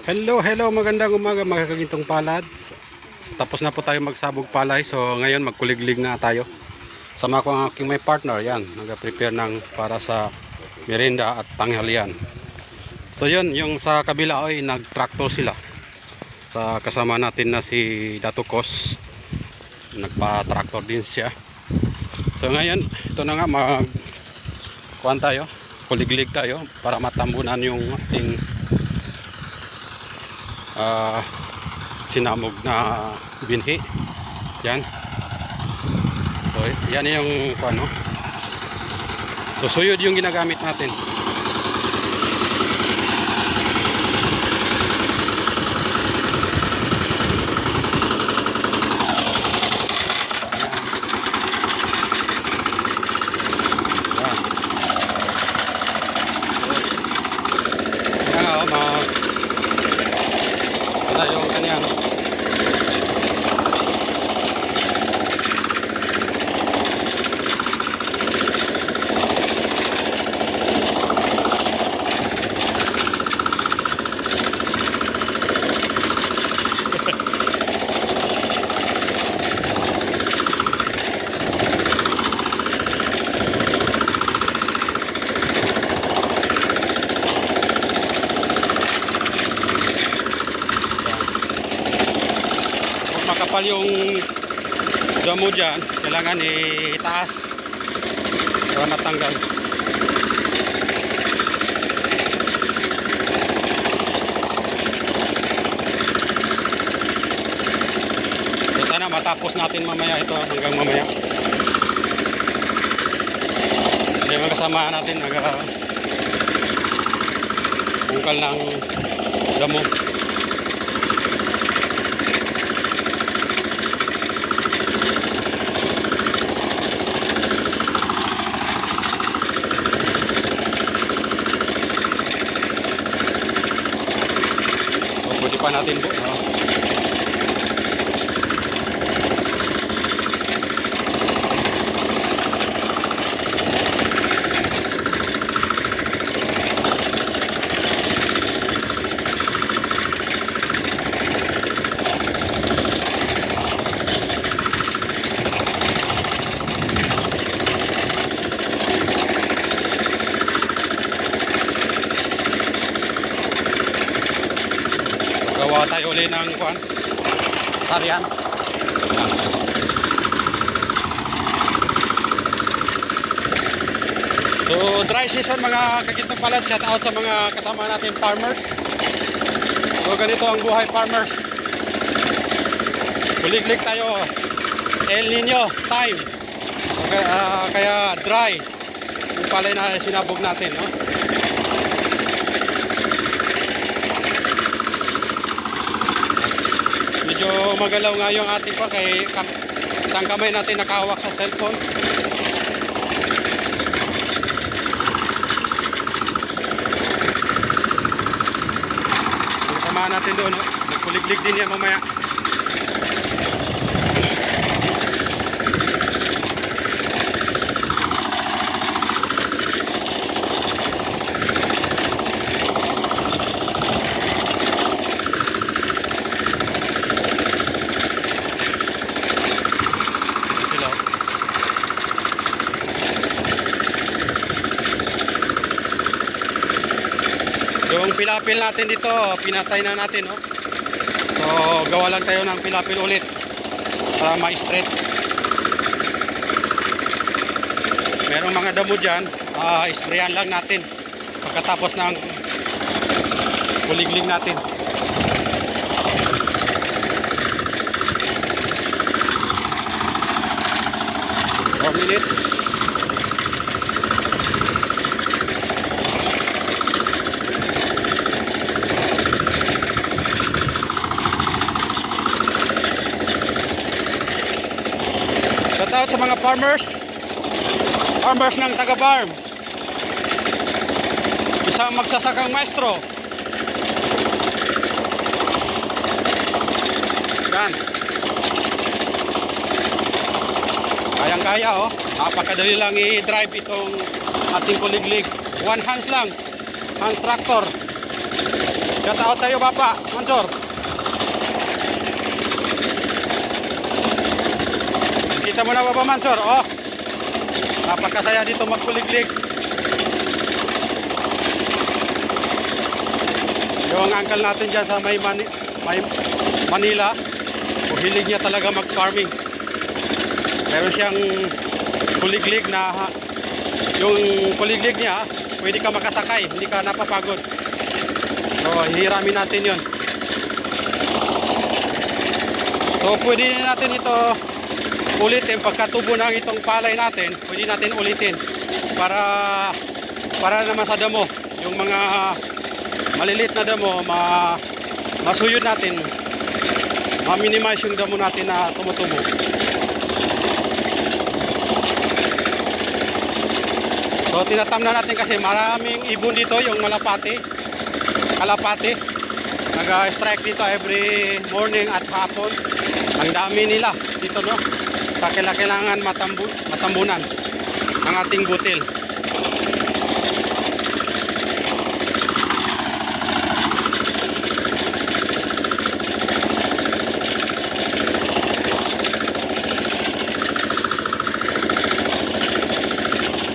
Hello, hello, magandang umaga mga kagintong palad. Tapos na po tayo magsabog palay. So ngayon magkuliglig na tayo. Sama ko ang aking may partner, yan. Nag-prepare ng para sa merienda at tanghalian. So yun, yung sa kabila ay nag-tractor sila. Sa kasama natin na si Dato Kos. Nagpa-tractor din siya. So ngayon, ito na nga mag kuhan tayo. Kuliglig tayo para matambunan yung ating ah, sinamog na binhi. Yan. So, yan yung ano. So, suyod yung ginagamit natin. Yan. Yan nga, oh, mga wala yung kanyang Makapal yung damo dyan, kailangan itaas para matanggal. So sana matapos natin mamaya ito hanggang mamaya. Mga kasama natin nag bungkal ng damo. So, pwede pa natin po. ah. Uli ng kuan. Tarian. So, dry season mga kagitong palad. Shout out sa mga kasama natin farmers. So, ganito ang buhay farmers. Kuliglig tayo. El Nino time. Okay, ah, kaya dry. Yung palay na sinabog natin, no? Medyo magalaw nga yung ating pa kay isang kamay natin nakahawak sa cellphone. Samahan natin doon, no? Magkuliglig din yan mamaya. Yung pilapil natin dito, pinatay na natin, no? So, gawa lang tayo ng pilapil ulit para ma-straight. Merong mga damo dyan, ah, sprayan lang natin pagkatapos ng kuliglig natin. One minute. Farmers. Farmers ng taga-farm. Isang magsasakang maestro. Yan. Kayang-kaya oh. Napakadali lang i-drive itong ating kuliglig. One hands lang. Hand tractor. Shout out sa'yo, Papa. Mansor. Kita mo na, Papa Mansor. Oh. Napakasaya dito magkuliglig. Yung uncle natin dyan sa may, Mani may Manila, o hilig niya talaga mag-farming. Meron siyang kuliglig na yung kuliglig niya, pwede ka makasakay, hindi ka napapagod. So, hiramin natin yon. So, pwede natin ito ulitin pagkatubo ng itong palay natin, pwede natin ulitin para para naman sa damo, yung mga malilit na damo, ma, masuyod natin, ma-minimize yung damo natin na tumutubo. So tinatam na natin kasi maraming ibon dito, yung malapati, kalapati. Nag-strike dito every morning at hapon. Ang dami nila dito no. Sa kailangan matambu matambunan ang ating butil.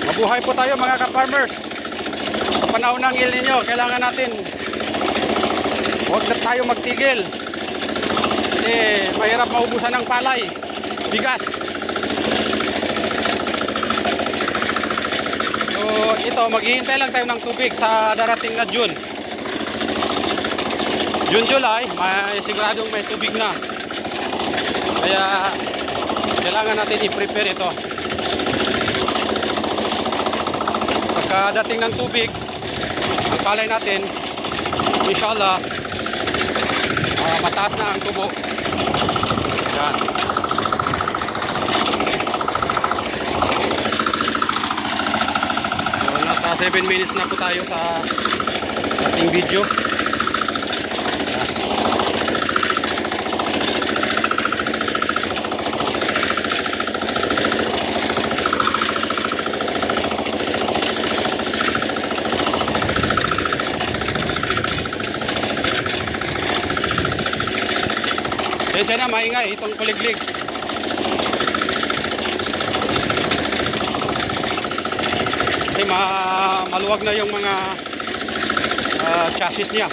Mabuhay po tayo mga ka-farmers. Sa panahon ng El Nino, kailangan natin huwag na tayo magtigil. Kasi mahirap maubusan ng palay, bigas. So ito, maghihintay lang tayo ng tubig sa darating na June. June, July, may siguradong may tubig na. Kaya kailangan natin i-prepare ito. Pagkadating ng tubig, ang palay natin, inshallah, ah, mataas na ang tubo. Yan. So, nasa 7 minutes na po tayo sa ating video. Kaya na, maingay itong kuliglig. Kasi ma maluwag na yung mga ah, chassis niya.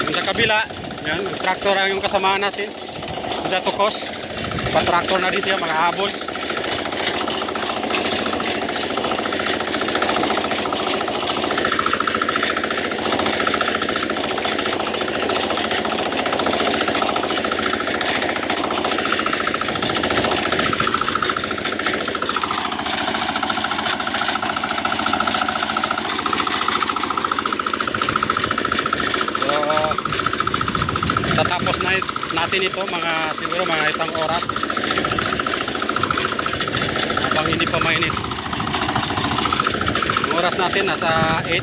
Yung sa kabila, yan, tractor ang yung kasamaan natin. Sa tukos, pa-tractor na din siya, mga habol. So, tatapos na natin ito mga siguro mga itang oras. Habang hindi pa mainit. Ang oras natin nasa 8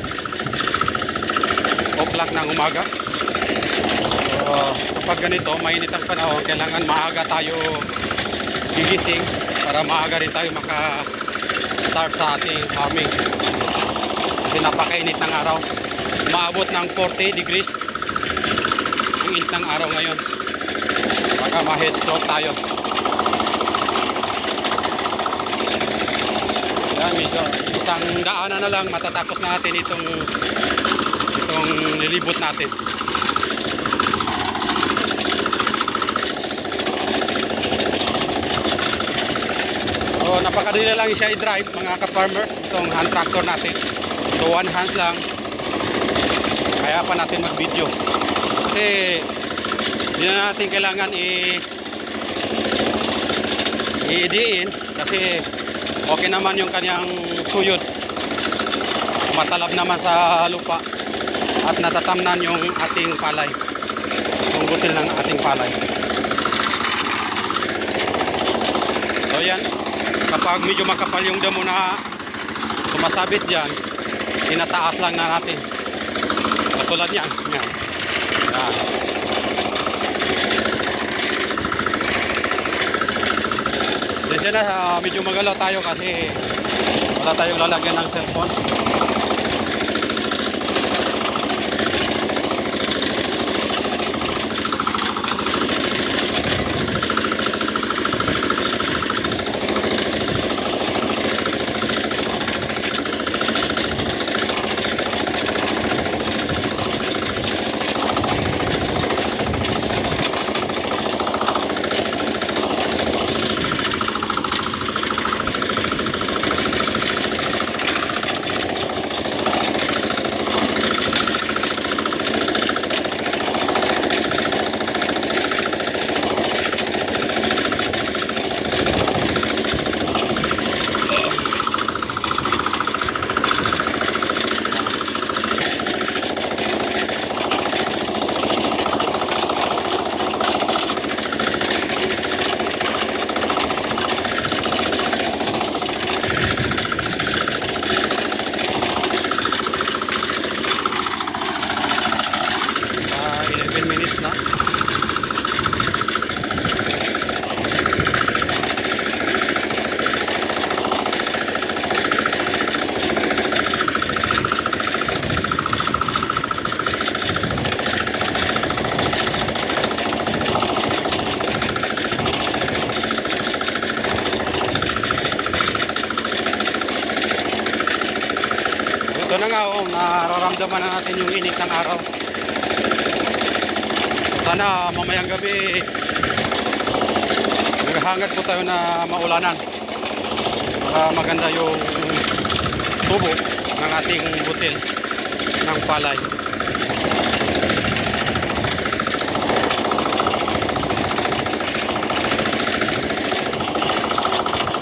o'clock ng umaga. So, kapag ganito, mainit ang panahon, kailangan maaga tayo gigising para maaga rin tayo maka-start sa ating farming. Kasi napakainit ng araw umaabot ng 40 degrees yung init ng araw ngayon baka ma-head stroke tayo. Yan medyo isang daanan na lang. Matatapos na natin itong itong nilibot natin. So napakadali lang siya i-drive mga ka-farmer. Itong hand tractor natin. So one hand lang. Kaya pa natin mag-video. Kasi hindi na natin kailangan i i-diin kasi okay naman yung kanyang suyod. Matalab naman sa lupa at natatamnan yung ating palay. Yung butil ng ating palay. So yan, kapag medyo makapal yung damo na sumasabit dyan, tinataas lang na natin. Katulad yan. Yan. Yan. Kasi na, ah, medyo magalaw tayo kasi Wala tayong lalagyan ng cellphone. Ah, 11 minutes na. Ito na nga, oh, nararamdaman na natin yung init ng araw. Sana mamayang gabi naghahangad po tayo na maulanan para maganda yung tubo ng ating butil ng palay.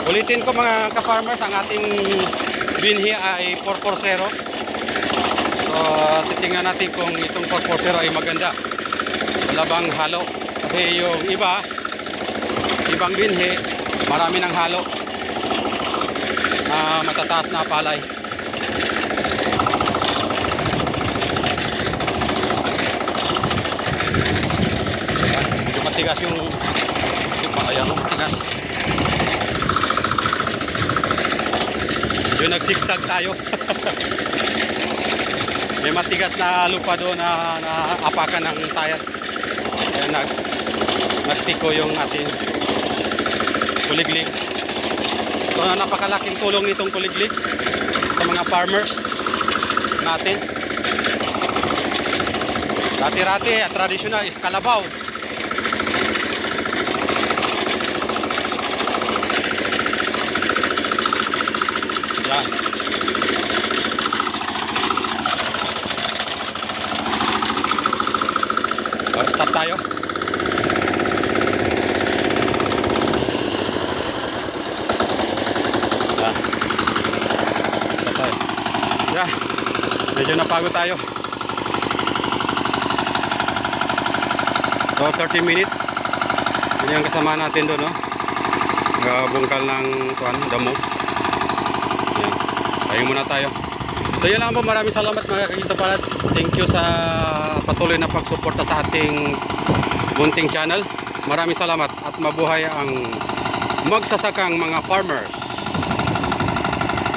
Ulitin ko mga ka-farmers, ang ating binhi ay 440. So, titingnan natin kung itong 440 ay maganda labang halo. Kasi yung iba ibang binhi marami ng halo. Na matataas na palay. Medyo matigas yung ayan matigas. Medyo nagsigsag tayo. May matigas na lupa doon na, na apakan ng tayat nag, nagtiko yung ating kuliglig. So, napakalaking tulong nitong kuliglig sa mga farmers natin. Dati-rati, at traditional is kalabaw. Yan. So, stop tayo. Yan. Stop tayo. Yan. Medyo napagod tayo. So 30 minutes. Yun yung kasama natin doon, no? Bungkal ng kuan, damo. Yan. Tayo muna tayo. So yun lang po, maraming salamat mga kakita pala. Thank you sa patuloy na pagsuporta sa ating bunting channel. Maraming salamat at mabuhay ang magsasakang mga farmers.